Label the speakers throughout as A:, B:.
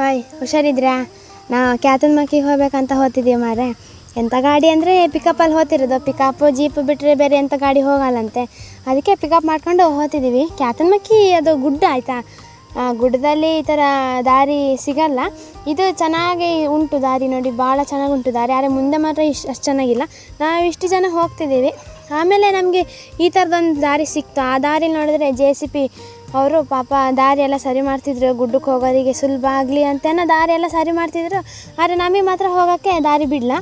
A: Hi, ಹುಷಾರಿದ್ರಾ? ನಾವು ಕ್ಯಾತನ್ ಮಕ್ಕಿಗೆ ಹೋಗ್ಬೇಕಂತ ಹೋಗ್ತಿದ್ದೀವಿ ಮಾರೆ ಎಂಥ ಗಾಡಿ ಅಂದರೆ ಪಿಕಪ್ಪಲ್ಲಿ ಹೋಗ್ತಿರೋದು ಪಿಕಪ್ ಜೀಪ್ ಬಿಟ್ಟರೆ ಬೇರೆ ಎಂಥ ಗಾಡಿ ಹೋಗಲ್ಲಂತೆ. ಅದಕ್ಕೆ ಪಿಕಪ್ ಮಾಡ್ಕೊಂಡು ಹೋಗ್ತಿದ್ದೀವಿ ಕ್ಯಾತನ್ ಮಕ್ಕಿ ಅದು ಗುಡ್ಡ ಆಯಿತಾ? ಗುಡ್ಡದಲ್ಲಿ ಈ ಥರ ದಾರಿ ಸಿಗಲ್ಲ. ಇದು ಚೆನ್ನಾಗಿ ಉಂಟು ದಾರಿ ನೋಡಿ, ಭಾಳ ಚೆನ್ನಾಗಿ ಉಂಟು ದಾರಿ. ಆದರೆ ಮುಂದೆ ಮಾತ್ರ ಇಷ್ಟು ಅಷ್ಟು ಚೆನ್ನಾಗಿಲ್ಲ. ನಾವು ಇಷ್ಟು ಜನ ಹೋಗ್ತಿದ್ದೀವಿ ಆಮೇಲೆ ನಮಗೆ ಈ ಥರದೊಂದು ದಾರಿ ಸಿಕ್ತು. ಆ ದಾರಿ ನೋಡಿದ್ರೆ ಜೆ ಸಿ ಪಿ ಅವರು ಪಾಪ ದಾರಿ ಎಲ್ಲ ಸರಿ ಮಾಡ್ತಿದ್ರು, ಗುಡ್ಡಕ್ಕೆ ಹೋಗೋರಿಗೆ ಸುಲಭ ಆಗಲಿ ಅಂತೇನೋ ದಾರಿ ಎಲ್ಲ ಸರಿ ಮಾಡ್ತಿದ್ರು. ಆದರೆ ನಮಗೆ ಮಾತ್ರ ಹೋಗೋಕ್ಕೆ ದಾರಿ ಬಿಡಲ್ಲ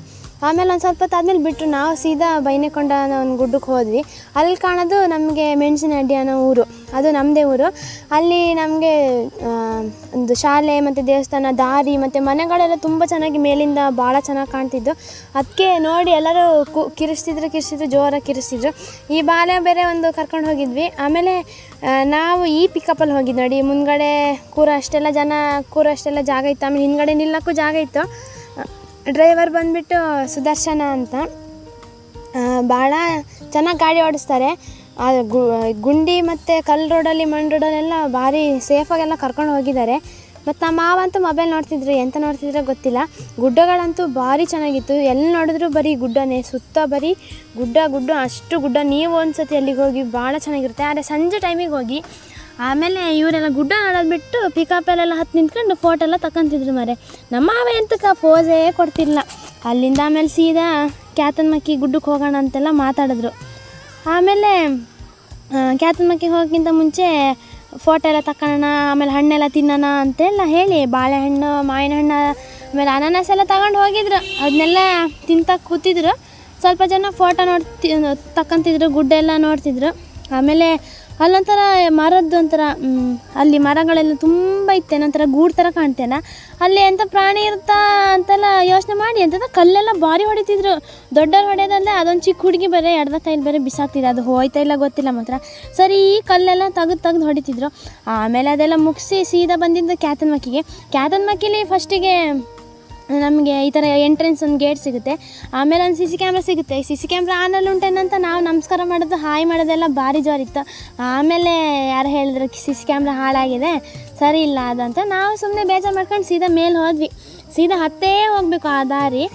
A: ಆಮೇಲೆ ಒಂದು ಸ್ವಲ್ಪ ಹೊತ್ತು ಆದಮೇಲೆ ಬಿಟ್ಟರು ನಾವು ಸೀದಾ ಬೈನೆಕೊಂಡ ಅನ್ನೋ ಒಂದು ಗುಡ್ಡಕ್ಕೆ ಹೋದ್ವಿ. ಅಲ್ಲಿ ಕಾಣೋದು ನಮಗೆ ಮೆಣಸಿನಹಳ್ಳಿ ಅನ್ನೋ ಊರು. ಅದು ನಮ್ಮದೇ ಊರು. ಅಲ್ಲಿ ನಮಗೆ ಒಂದು ಶಾಲೆ ಮತ್ತು ದೇವಸ್ಥಾನ, ದಾರಿ ಮತ್ತು ಮನೆಗಳೆಲ್ಲ ತುಂಬ ಚೆನ್ನಾಗಿ ಮೇಲಿಂದ ಭಾಳ ಚೆನ್ನಾಗಿ ಕಾಣ್ತಿದ್ದು ಅದಕ್ಕೆ ನೋಡಿ ಎಲ್ಲರೂ ಕು ಕಿರಿಸ್ತಿದ್ರು ಕಿರಿಸ್ತಿದ್ರು ಜೋರಾಗಿ ಕಿರಿಸ್ತಿದ್ರು ಈ ಬಾಲೆ ಬೇರೆ ಒಂದು ಕರ್ಕೊಂಡು ಹೋಗಿದ್ವಿ. ಆಮೇಲೆ ನಾವು ಈ ಪಿಕಪ್ಪಲ್ಲಿ ಹೋಗಿದ್ದು ನೋಡಿ. ಮುಂದ್ಗಡೆ ಕೂರೋ ಅಷ್ಟೆಲ್ಲ ಜನ, ಕೂರೋ ಅಷ್ಟೆಲ್ಲ ಜಾಗ ಇತ್ತು. ಆಮೇಲೆ ಹಿಂದ್ಗಡೆ ನಿಲ್ಲಕ್ಕೂ ಜಾಗ ಇತ್ತು. ಡ್ರೈವರ್ ಬಂದುಬಿಟ್ಟು ಸುದರ್ಶನ ಅಂತ. ಭಾಳ ಚೆನ್ನಾಗಿ ಗಾಡಿ ಓಡಿಸ್ತಾರೆ. ಗುಂಡಿ ಮತ್ತು ಕಲ್ಲು ರೋಡಲ್ಲಿ ಮಣ್ಣು ರೋಡಲ್ಲೆಲ್ಲ ಭಾರಿ ಸೇಫಾಗೆಲ್ಲ ಕರ್ಕೊಂಡು ಹೋಗಿದ್ದಾರೆ. ಮತ್ತು ನಮ್ಮ ಮಾವ ಅಂತೂ ಮೊಬೈಲ್ ನೋಡ್ತಿದ್ರು, ಎಂತ ನೋಡ್ತಿದ್ರೆ ಗೊತ್ತಿಲ್ಲ. ಗುಡ್ಡಗಳಂತೂ ಭಾರಿ ಚೆನ್ನಾಗಿತ್ತು. ಎಲ್ಲಿ ನೋಡಿದ್ರು ಬರೀ ಗುಡ್ಡನೇ, ಸುತ್ತ ಬರೀ ಗುಡ್ಡ ಗುಡ್ಡ, ಅಷ್ಟು ಗುಡ್ಡ. ನೀವು ಒಂದು ಸತಿ ಅಲ್ಲಿಗೆ ಹೋಗಿ ಭಾಳ ಚೆನ್ನಾಗಿರುತ್ತೆ. ಆದರೆ ಸಂಜೆ ಟೈಮಿಗೆ ಹೋಗಿ ಆಮೇಲೆ ಇವರೆಲ್ಲ ಗುಡ್ಡ ಆಡೋದು ಬಿಟ್ಟು ಪಿಕಪಲ್ಲೆಲ್ಲ ಹತ್ತು ನಿಂತ್ಕೊಂಡು ಫೋಟೋ ಎಲ್ಲ ತಕೊಂತಿದ್ರು ಮರೆ ನಮ್ಮ ಮಾವ ಎಂತಕ್ಕೆ ಪೋಸೇ ಕೊಡ್ತಿಲ್ಲ ಅಲ್ಲಿಂದ ಆಮೇಲೆ ಸೀದಾ ಕ್ಯಾತನ್ ಮಕ್ಕಿ ಗುಡ್ಡಕ್ಕೆ ಹೋಗೋಣ ಅಂತೆಲ್ಲ ಮಾತಾಡಿದ್ರು. ಆಮೇಲೆ ಕ್ಯಾತನ್ ಮಕ್ಕಿಗೆ ಹೋಗೋಕ್ಕಿಂತ ಮುಂಚೆ ಫೋಟೋ ಎಲ್ಲ ತಗೊಳ್ಳೋಣ ಆಮೇಲೆ ಹಣ್ಣೆಲ್ಲ ತಿನ್ನೋಣ ಅಂತೆಲ್ಲ ಹೇಳಿ ಬಾಳೆಹಣ್ಣು ಮಾವಿನ ಹಣ್ಣು ಆಮೇಲೆ ಅನಾನಸ್ ಎಲ್ಲ ತಗೊಂಡು ಹೋಗಿದ್ರು. ಅದನ್ನೆಲ್ಲ ತಿಂತ ಕೂತಿದ್ರು. ಸ್ವಲ್ಪ ಜನ ಫೋಟೋ ನೋಡ್ತಿ, ತಕ್ಕಂತಿದ್ರು ಗುಡ್ಡೆಲ್ಲ ನೋಡ್ತಿದ್ರು. ಆಮೇಲೆ ಅಲ್ಲೊಂಥರ ಮರದ್ದು ಒಂಥರ ಅಲ್ಲಿ ಮರಗಳೆಲ್ಲ ತುಂಬ ಇತ್ತೇನೋ ಒಂಥರ ಗೂಡು ಥರ ಕಾಣ್ತೇನ? ಅಲ್ಲಿ ಎಂಥ ಪ್ರಾಣಿ ಇರುತ್ತಾ ಅಂತೆಲ್ಲ ಯೋಚನೆ ಮಾಡಿ ಅಂತ ಕಲ್ಲೆಲ್ಲ ಭಾರಿ ಹೊಡಿತಿದ್ರು. ದೊಡ್ಡವ್ರು ಹೊಡೆಯೋದಲ್ಲದೆ ಅದೊಂದು ಚಿಕ್ಕ ಹುಡುಗಿ ಬೇರೆ, ಎಡ್ದ ಕೈಲಿ ಬೇರೆ ಬಿಸಾಕ್ತಿದೆ ಅದು ಹೋಯ್ತಾ ಇಲ್ಲ ಗೊತ್ತಿಲ್ಲ ಮಾತ್ರ. ಸರಿ, ಈ ಕಲ್ಲೆಲ್ಲ ತೆಗೆದು ತೆಗೆದು ಹೊಡಿತಿದ್ರು. ಆಮೇಲೆ ಅದೆಲ್ಲ ಮುಗಿಸಿ ಸೀದಾ ಬಂದಿದ್ದು ಕ್ಯಾತನ್ ಮಕ್ಕಿಗೆ. ಕ್ಯಾತನ್ ಮಕ್ಕಿಲಿ ಫಸ್ಟಿಗೆ ನಮಗೆ ಈ ಥರ ಎಂಟ್ರೆನ್ಸ್ ಒಂದು ಗೇಟ್ ಸಿಗುತ್ತೆ. ಆಮೇಲೆ ಒಂದು ಸಿ ಸಿ ಕ್ಯಾಮ್ರಾ ಸಿಗುತ್ತೆ ಸಿ ಸಿ ಕ್ಯಾಮ್ರಾ ಆನಲ್ಲಿ ಉಂಟೇನಂತ ನಾವು ನಮಸ್ಕಾರ ಮಾಡೋದು ಹಾಯ್ ಮಾಡೋದೆಲ್ಲ ಭಾರಿ ಜೋರಿತ್ತು ಆಮೇಲೆ ಯಾರು ಹೇಳಿದ್ರು ಸಿ ಸಿ ಕ್ಯಾಮ್ರಾ ಹಾಳಾಗಿದೆ, ಸರಿ ಇಲ್ಲ ಅದಂತ ನಾವು ಸುಮ್ಮನೆ ಬೇಜಾರು ಮಾಡ್ಕೊಂಡು ಸೀದಾ ಮೇಲೆ ಹೋದ್ವಿ. ಸೀದಾ ಹತ್ತೇ ಹೋಗಬೇಕು ಆ ದಾರಿ.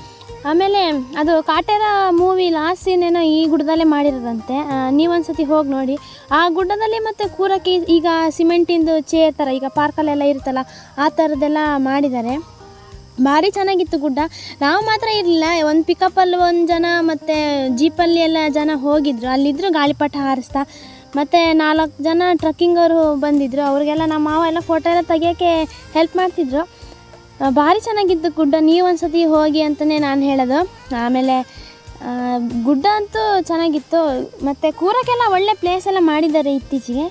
A: ಆಮೇಲೆ ಅದು ಕಾಟೇರ ಮೂವಿ ಲಾಸ್ಟ್ ಸೀನೇನೋ ಈ ಗುಡ್ಡದಲ್ಲೇ ಮಾಡಿರೋದಂತೆ. ನೀವೊಂದು ಸತಿ ಹೋಗಿ ನೋಡಿ. ಆ ಗುಡ್ಡದಲ್ಲಿ ಮತ್ತು ಕೂರಕ್ಕೆ ಈಗ ಸಿಮೆಂಟಿಂದು ಚೇರ್ ಥರ ಈಗ ಪಾರ್ಕಲ್ಲೆಲ್ಲ ಇರುತ್ತಲ್ಲ, ಆ ಥರದ್ದೆಲ್ಲ ಮಾಡಿದ್ದಾರೆ. ಭಾರಿ ಚೆನ್ನಾಗಿತ್ತು ಗುಡ್ಡ. ನಾವು ಮಾತ್ರ ಇರಲಿಲ್ಲ. ಒಂದು ಪಿಕಪ್ಪಲ್ಲಿ ಒಂದು ಜನ ಮತ್ತು ಜೀಪಲ್ಲಿ ಎಲ್ಲ ಜನ ಹೋಗಿದ್ರು. ಅಲ್ಲಿದ್ದರು ಗಾಳಿಪಟ ಹಾರಿಸ್ತಾ. ಮತ್ತು ನಾಲ್ಕು ಜನ ಟ್ರಕ್ಕಿಂಗ್ ಅವರು ಬಂದಿದ್ದರು ಅವ್ರಿಗೆಲ್ಲ ನಮ್ಮ ಮಾವ ಎಲ್ಲ ಫೋಟೋ ಎಲ್ಲ ತೆಗಿಯೋಕ್ಕೆ ಹೆಲ್ಪ್ ಮಾಡ್ತಿದ್ರು. ಭಾರಿ ಚೆನ್ನಾಗಿತ್ತು ಗುಡ್ಡ. ನೀವು ಒಂದು ಸತಿ ಹೋಗಿ ಅಂತಲೇ ನಾನು ಹೇಳೋದು. ಆಮೇಲೆ ಗುಡ್ಡ ಅಂತೂ ಚೆನ್ನಾಗಿತ್ತು. ಮತ್ತು ಕೂರೋಕ್ಕೆಲ್ಲ ಒಳ್ಳೆ ಪ್ಲೇಸ್ ಎಲ್ಲ ಮಾಡಿದ್ದಾರೆ ಇತ್ತೀಚೆಗೆ.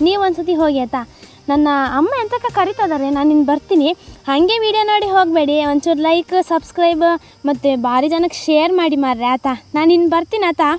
A: ನೀವು ಒಂದು ಸತಿ ಹೋಗಿ ಆಯ್ತಾ? ನನ್ನ ಅಮ್ಮ ಎಂತಕ್ಕ ಕರಿತಿದ್ದಾರೆ ನಾನು ನಿನ್ನ ಬರ್ತೀನಿ. ಹಾಗೆ ವಿಡಿಯೋ ನೋಡಿ ಹೋಗಬೇಡಿ. ಒಂಚೂರು ಲೈಕ್ ಸಬ್ಸ್ಕ್ರೈಬ್ ಮತ್ತು ಭಾರಿ ಜನಕ್ಕೆ ಶೇರ್ ಮಾಡಿ ಮಾರ್ರೆ ಆತ. ನಾನು ಇನ್ನು ಬರ್ತೀನಿ ಆತಾ.